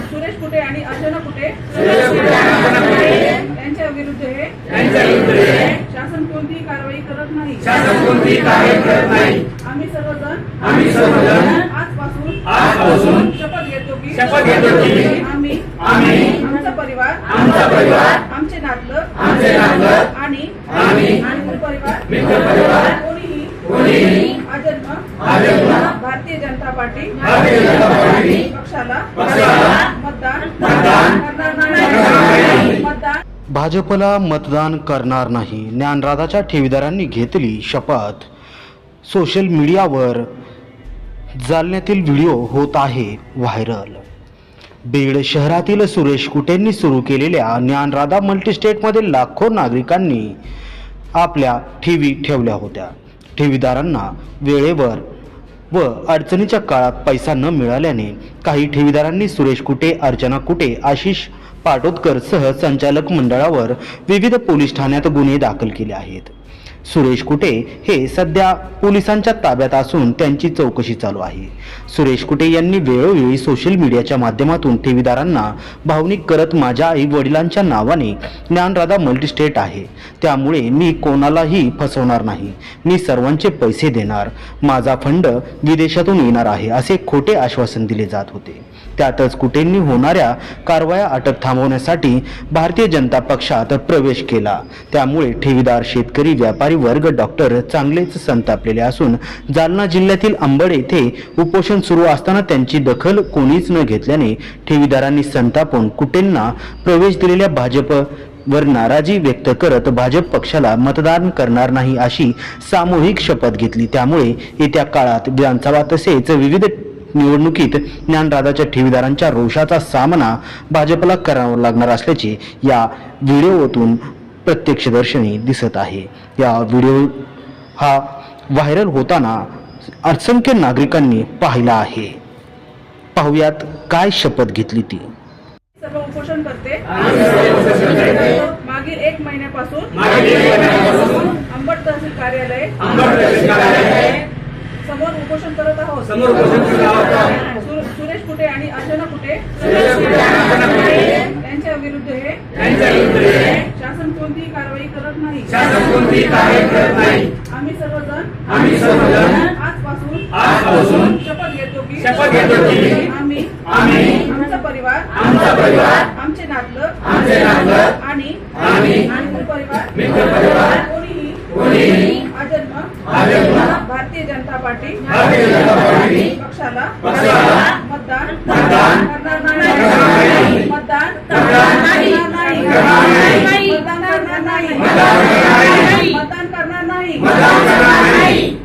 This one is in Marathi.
सुरेश कुटे आणि अर्चना कुटे यांच्या विरुद्ध हे. शासन कोणतीही कारवाई करत नाही. शासन कोणतीही कारवाई करत नाही. आम्ही सर्वजण आम्ही सर्वजण आजपासून आजपासून शपथ घेतो की शपथ घेतो की आम्ही आम्ही आमचा परिवार आमचा परिवार आमचे नातलं आमचे नातलं आणि आणि मित्र परिवार मित्र परिवार कोणीही कोणीही पार्टी भारतीय जनता पार्टी पक्षाला पक्षाला मतदान मतदान करणार करणार नाही नाही. मतदान भाजपला मतदान करणार नाही. ज्ञानराधाच्या ठेवीदारांनी घेतली शपथ. सोशल मीडियावर जालन्यातील व्हिडिओ होत आहे व्हायरल. बीड शहरातील सुरेश कुटेंनी सुरू केलेल्या ज्ञानराधा मल्टीस्टेटमध्ये लाखो नागरिकांनी आपल्या ठेवी ठेवल्या होत्या. ठेवीदारांना वेळेवर व अडचणीच्या काळात पैसा न मिळाल्याने काही ठेवीदारांनी सुरेश कुटे अर्चना कुटे आशिष पाटोदकर सह संचालक मंडळावर विविध पोलीस ठाण्यात गुन्हे दाखल केले आहेत. सुरेश कुटे हे सध्या पोलिसांच्या ताब्यात असून त्यांची चौकशी चालू आहे. सुरेश कुटे यांनी वेळोवेळी सोशल मीडियाच्या माध्यमातून ठेवीदारांना भावनिक करत माझ्या आई वडिलांच्या नावाने ज्ञानराधा मल्टीस्टेट आहे. त्यामुळे मी कोणालाही फसवणार नाही. मी सर्वांचे पैसे देणार. माझा फंड विदेशातून येणार आहे असे खोटे आश्वासन दिले जात होते. त्यातच कुटेंनी होणाऱ्या कारवाया अटक थांबवण्यासाठी भारतीय जनता पक्षात प्रवेश केला. त्यामुळे ठेवीदार शेतकरी व्यापारी वर्ग डॉक्टर चांगलेच संतापलेले असून जालना जिल्ह्यातील अंबड येथे उपोषण सुरू असताना त्यांची दखल कोणीच न घेतल्याने ठेवीदारांनी संतापून कुटेंना प्रवेश दिलेल्या भाजप वर नाराजी व्यक्त करत भाजप पक्षाला मतदान करणार नाही अशी सामूहिक शपथ घेतली. त्यामुळे येत्या काळात विधानसभा तसेच विविध निवडणुकीत ज्ञानराजाच्या ठेवीदारांच्या रोषाचा सामना भाजपला करावा लागणार असल्याचे या व्हिडिओतून प्रत्यक्षदर्शनी दिसत आहे. या व्हिडिओ हा व्हायरल होताना असंख्य नागरिकांनी पाहिला आहे पाहुयात काय शपथ घेतली ती सर्व उपोषण करते. मागील एक महिन्यापासून मागील एक महिन्यापासून अंबड तहसील कार्यालय अंबड तहसील कार्यालय समोर उपोषण करत आहोत समोर उपोषण करत आहोत. सु- सुरेश कुटे आणि अर्चना कुटे कुटे यांच्या विरुद्ध हे शासन कोणतीही कारवाई करत नाही. शासन कोणतीही कारवाई करत नाही. आम्ही सर्वजण आम्ही सर्वजण आजपासून आजपासून शपथ घेतो की शपथ घेतो की आम्ही आम्ही आमचा परिवार आमचा परिवार आमचे नातलं आमचे नातलं आणि आणि मित्र परिवार. मित्र परिवार कोणीही भारतीय जनता पार्टी भारतीय जनता पार्टी पक्षाला पक्षाला मतदान मतदान करणार करणार नाही नाही. मतदान मतदान करणार करणार नाही नाही. मतदान करणार नाही मतदान करणार नाही. मतदान करणार नाही मतदान करणार नाही